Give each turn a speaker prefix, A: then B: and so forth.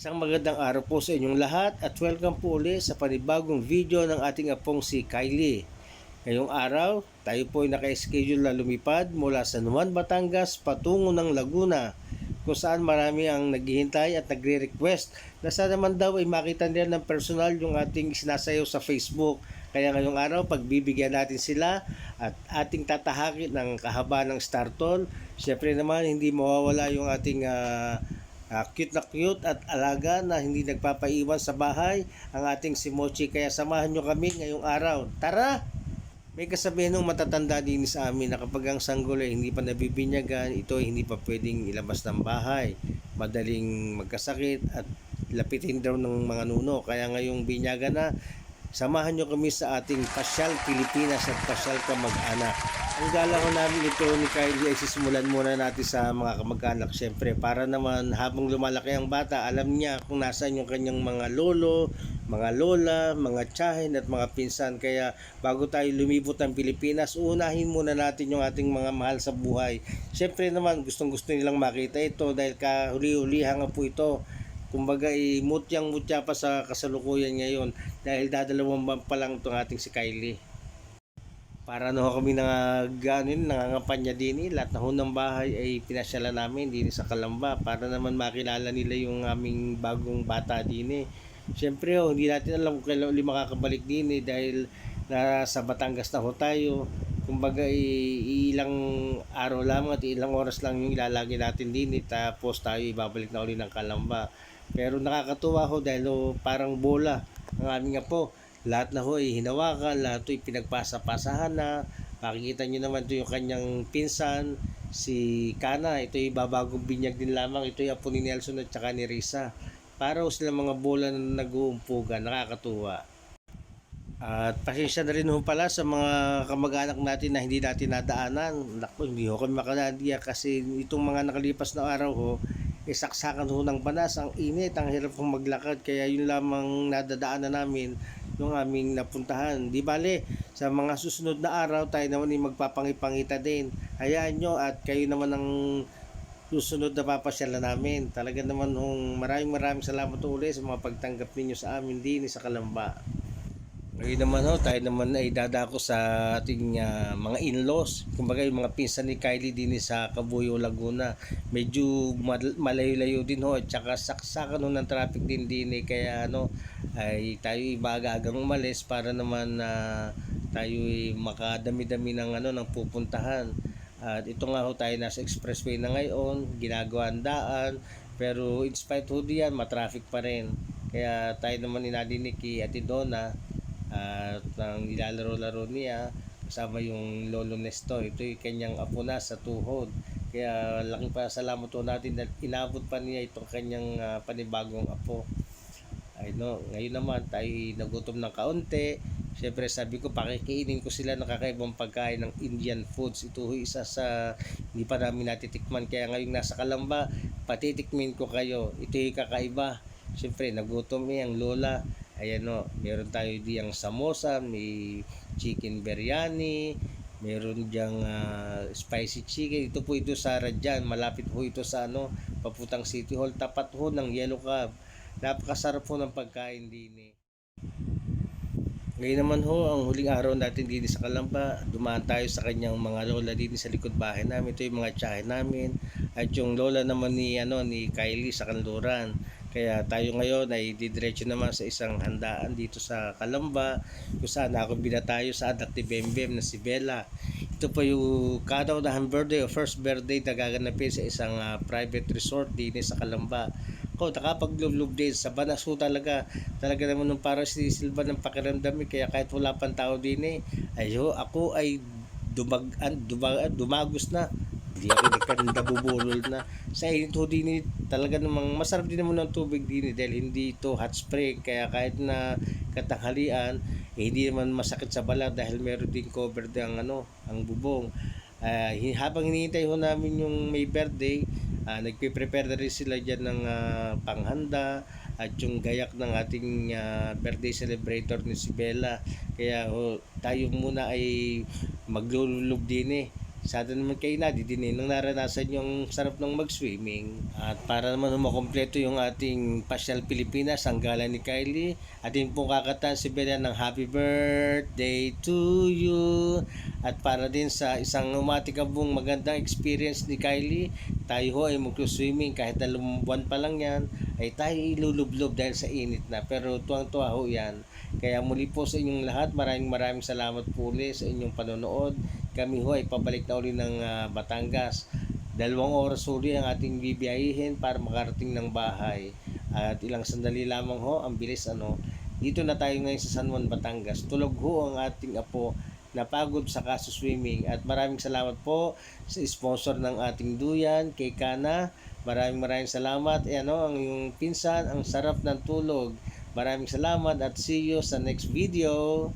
A: Isang magandang araw po sa inyong lahat at welcome po ulit sa panibagong video ng ating apong si Kylie. Ngayong araw, tayo po ay naka-schedule na lumipad mula sa Numan, Batangas patungo ng Laguna kung saan marami ang naghihintay at nagre-request na sana naman daw ay makita nila ng personal yung ating sinasayaw sa Facebook. Kaya ngayong araw, pagbibigyan natin sila at ating tatahakin ng kahaba ng Startol. Siyempre naman, hindi mawawala yung ating ah, Ah, cute na cute at alaga na hindi nagpapaiwan sa bahay ang ating si Mochi. Kaya samahan nyo kami ngayong araw. Tara! May kasabihan ng matatanda din sa amin na kapag ang sanggol ay hindi pa nabibinyagan, ito ay hindi pa pwedeng ilabas ng bahay. Madaling magkasakit at lapitin daw ng mga nuno. Kaya ngayong binyagan na, samahan nyo kami sa ating Pasyal Pilipinas at Pasyal Kamag-anak. Ang gala ko namin ito ni Kylie ay sisimulan muna natin sa mga kamag-anak. Syempre para naman habang lumalaki ang bata alam niya kung nasaan yung kanyang mga lolo, mga lola, mga tiyahin at mga pinsan. Kaya bago tayo lumibot ng Pilipinas unahin muna natin yung ating mga mahal sa buhay. Syempre naman gustong gusto nilang makita ito dahil kahuli-hulihan nga po ito kumbaga eh, mutyang-mutya pa sa kasalukuyan ngayon dahil dadalawang buwan pa lang itong ating si Kylie para no kami nang ganin nangangampanya din eh. lahat na ng bahay ay pinasyala namin din sa Kalamba para naman makilala nila yung aming bagong bata din eh. Siyempre ho, hindi natin alam kung kailan uli makakabalik din eh dahil nasa Batangas na ho tayo. Kumbaga eh, ilang araw lamang at ilang oras lang yung ilalagay natin din eh, tapos tayo ibabalik na uli ng Kalamba. Pero nakakatuwa ho dahil ho, parang bola ang aming apo lahat na ho ay hinawakan, lahat ay pinagpasa-pasahan na. Makikita nyo naman ito yung kanyang pinsan, si Kana. Ito ay babagong binyag din lamang. Ito ay apo ni Nelson at saka ni Risa. Para ho sila mga bola na nag-uumpugan, nakakatuwa. At pasensya na rin ho pala sa mga kamag-anak natin na hindi natin nadaanan. Naku, hindi ho kami makanadiya kasi itong mga nakalipas na araw ho, isaksakan ho ng banas, ang init, ang hirap kong maglakad. Kaya yun lamang nadadaanan namin yung aming napuntahan. Di bale, sa mga susunod na araw tayo naman ay magpapangipangita din. Hayaan nyo at kayo naman ang susunod na papasyala namin. Talaga naman hong maraming maraming salamat ulit sa mga pagtanggap ninyo sa amin din sa Kalamba. Ngayon naman ho, tayo naman ay dadako sa ating ah, mga in-laws. Kumbaga yung mga pinsan ni Kylie din sa Cabuyo, Laguna. Medyo mal- malayo-layo din ho. At saka saksakan ho ng traffic din din eh. Kaya ano, ay tayo ibaga-agang umalis para naman na tayo ay makadami-dami ng ano ng pupuntahan. At ito nga ho tayo nasa expressway na ngayon, ginagawa ang daan. Pero in spite ho diyan, matraffic pa rin. Kaya tayo naman inadinig kay Ate Donna at ang ilalaro-laro niya kasama yung lolo Nestor ito yung kanyang apo na sa tuhod kaya laking pa salamat po natin dahil inabot pa niya itong kanyang ah, panibagong apo ay no ngayon naman tayo nagutom ng kaunti Siyempre sabi ko pakikiinin ko sila ng kakaibang pagkain ng Indian foods. Ito ho isa sa hindi pa namin natitikman. Kaya ngayong nasa Kalamba, patitikmin ko kayo. Ito yung kakaiba. Siyempre nagutom eh ang lola. Ayan o, meron tayo diyang samosa, may chicken biryani, meron diyang ah, spicy chicken. Ito po ito sa Radyan, malapit po ito sa ano, Paputang City Hall. Tapat ho ng Yellow Cab. Napakasarap po ng pagkain din eh. Ngayon naman ho, ang huling araw natin din sa Kalamba, dumaan tayo sa kanyang mga lola din sa likod bahay namin. Ito yung mga tsahe namin. At yung lola naman ni, ano, ni Kylie sa Kanluran. Kaya tayo ngayon ay didiretso naman sa isang handaan dito sa Kalamba kung saan ako tayo sa anak ni Bembem na si Bella. Ito po yung kadaw-dahan birthday o first birthday na gaganapin sa isang ah, private resort din sa Kalamba. Ako, nakapaglublob din sa Banaso talaga. Talaga naman nung para si Silva ng pakiramdam eh. Kaya kahit wala pang tao din eh. Ayo, ako ay dumag, dumag, dumagos na. Hindi ako nagkanda bubulol na. Sa init ho din eh, talaga namang masarap din naman ng tubig din eh, dahil hindi ito hot spring. Kaya kahit na katanghalian, eh, hindi naman masakit sa balat dahil meron din cover ang ano, ang bubong. Hi- habang hinihintay ho namin yung may birthday, ah, nagpe-prepare na rin sila dyan ng ah, panghanda at yung gayak ng ating ah, birthday celebrator ni si Bella. Kaya ho, tayo muna ay maglululog din eh. Sada naman kayo na, di din nang naranasan yung sarap ng mag-swimming. At para naman makompleto yung ating Pasyal Pilipinas, ang gala ni Kylie, atin pong kakatan si Bella ng Happy Birthday to you. At para din sa isang umatikabong magandang experience ni Kylie, tayo ho ay mag-swimming kahit dalawang buwan pa lang yan, ay tayo ilulublob dahil sa init na. Pero tuwang-tuwa ho yan. Kaya muli po sa inyong lahat, maraming maraming salamat po ulit sa inyong panonood. Kami ho ay pabalik na uli ng ah, Batangas. Dalawang oras uli ang ating bibiyahihin para makarating ng bahay. At ilang sandali lamang ho, ang bilis ano. Dito na tayo ngayon sa San Juan, Batangas. Tulog ho ang ating apo napagod sa kaso swimming at maraming salamat po sa sponsor ng ating duyan kay Kana maraming maraming salamat eh, ano ang yung pinsan ang sarap ng tulog maraming salamat at see you sa next video